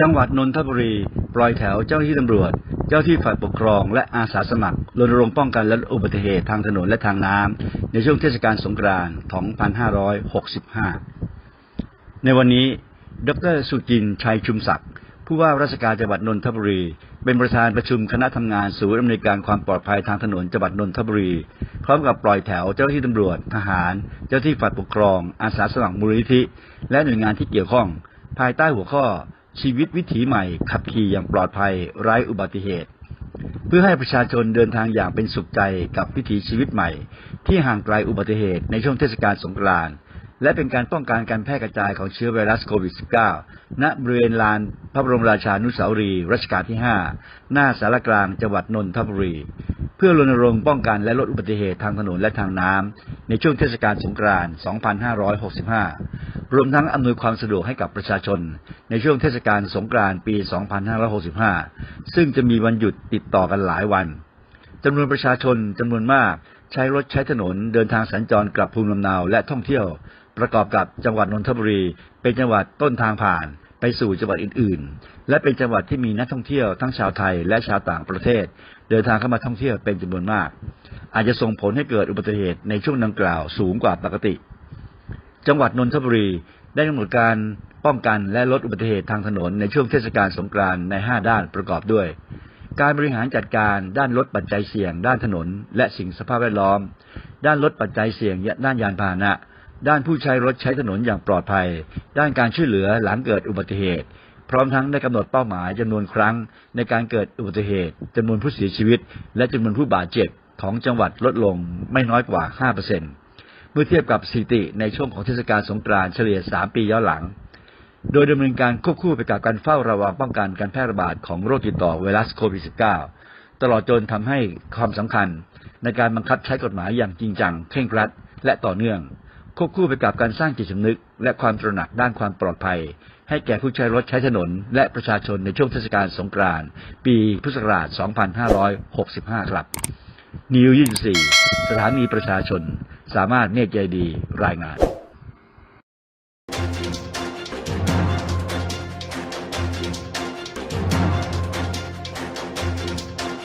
จังหวัดนนทบุรี ปล่อยแถวเจ้าหน้าที่ตำรวจ เจ้าที่ฝ่ายปกครอง และอาสาสมัครรณรงค์ป้องกันและอุบัติเหตุทางถนนและทางน้ำในช่วงเทศกาลสงกรานต์ 2565 ในวันนี้ ดรสุจินชัยชุมศักดิ์ผู้ว่าราชการจังหวัดนนทบุรี เป็นประธานประชุมคณะทำงานศูนย์อำนวยการความปลอดภัยทางถนนจังหวัดนนทบุรี พร้อมกับปล่อยแถวเจ้าหน้าที่ตำรวจ ทหาร เจ้าที่ฝ่ายปกครอง อาสาสมัครมูลนิธิ และหน่วยงานที่เกี่ยวข้อง ภายใต้หัวข้อ ชีวิตวิถีใหม่ ขับขี่อย่างปลอดภัยไร้อุบัติเหตุ เพื่อให้ประชาชนเดินทางอย่างเป็นสุขใจกับวิถีชีวิตใหม่ ที่ห่างไกลอุบัติเหตุในช่วงเทศกาลสงกรานต์และเป็นการป้องกันการแพร่กระจายของเชื้อไวรัสโควิด -19 ณบริเวณลานพระบรมราชานุสาวรีย์รัชกาลที่ 5 หน้าสารกลางจังหวัดนนทบุรี เพื่อรณรงค์ป้องกันและลดอุบัติเหตุทางถนนและทางน้ำในช่วงเทศกาลสงกรานต์ 2565 รวมทั้งอำนวยความสะดวกให้กับประชาชน ในช่วงเทศกาลสงกรานต์ปี 2565 ซึ่งจะมีวันหยุดติดต่อกันหลายวันจำนวนประชาชนจำนวนมาก ใช้รถใช้ถนนเดินทางสัญจรกลับภูมิลำเนาและท่องเที่ยว ประกอบกับจังหวัดนนทบุรี เป็นจังหวัดต้นทางผ่าน ไปสู่จังหวัดอื่นๆ และเป็นจังหวัดที่มีนักท่องเที่ยวทั้งชาวไทยและชาวต่างประเทศ เดินทางเข้ามาท่องเที่ยวเป็นจำนวนมาก อาจจะส่งผลให้เกิดอุบัติเหตุในช่วงดังกล่าวสูงกว่าปกติ จังหวัดนนทบุรีได้กำหนดการป้องกันและลดอุบัติเหตุทางถนนในช่วงเทศกาลสงกรานต์ใน 5 ด้านประกอบด้วย การบริหารจัดการด้านลดปัจจัยเสี่ยง ด้านถนน และสิ่งสภาพแวดล้อม ด้านลดปัจจัยเสี่ยงด้านยานพาหนะ ด้านผู้ใช้รถใช้ถนนอย่างปลอดภัย ด้านการช่วยเหลือหลังเกิดอุบัติเหตุ พร้อมทั้งได้กำหนดเป้าหมายจำนวนครั้ง ในการเกิดอุบัติเหตุจำนวนผู้เสียชีวิต และจำนวนผู้บาดเจ็บของจังหวัดลดลงไม่น้อยกว่า 5%เมื่อเทียบกับสถิติในช่วงของเทศกาลสงกรานต์เฉลี่ย 3 ปีย้อนหลัง โดยดำเนินการควบคู่ไปกับการเฝ้าระวังป้องกันการแพร่ระบาดของโรคติดต่อไวรัสโควิด -19 ตลอดจนทำให้ความสำคัญ ในการบังคับใช้กฎหมายอย่างจริงจังเคร่งครัด และต่อเนื่อง ควบคู่ไปกับการสร้างจิตสำนึก และความตระหนักด้านความปลอดภัย ให้แก่ผู้ใช้รถใช้ถนน และประชาชนในช่วงเทศกาลสงกรานต์ปีพุทธศักราช 2565 ครับ นิว 24 สถานีประชาชน สามารถเมฆใจดีรายงาน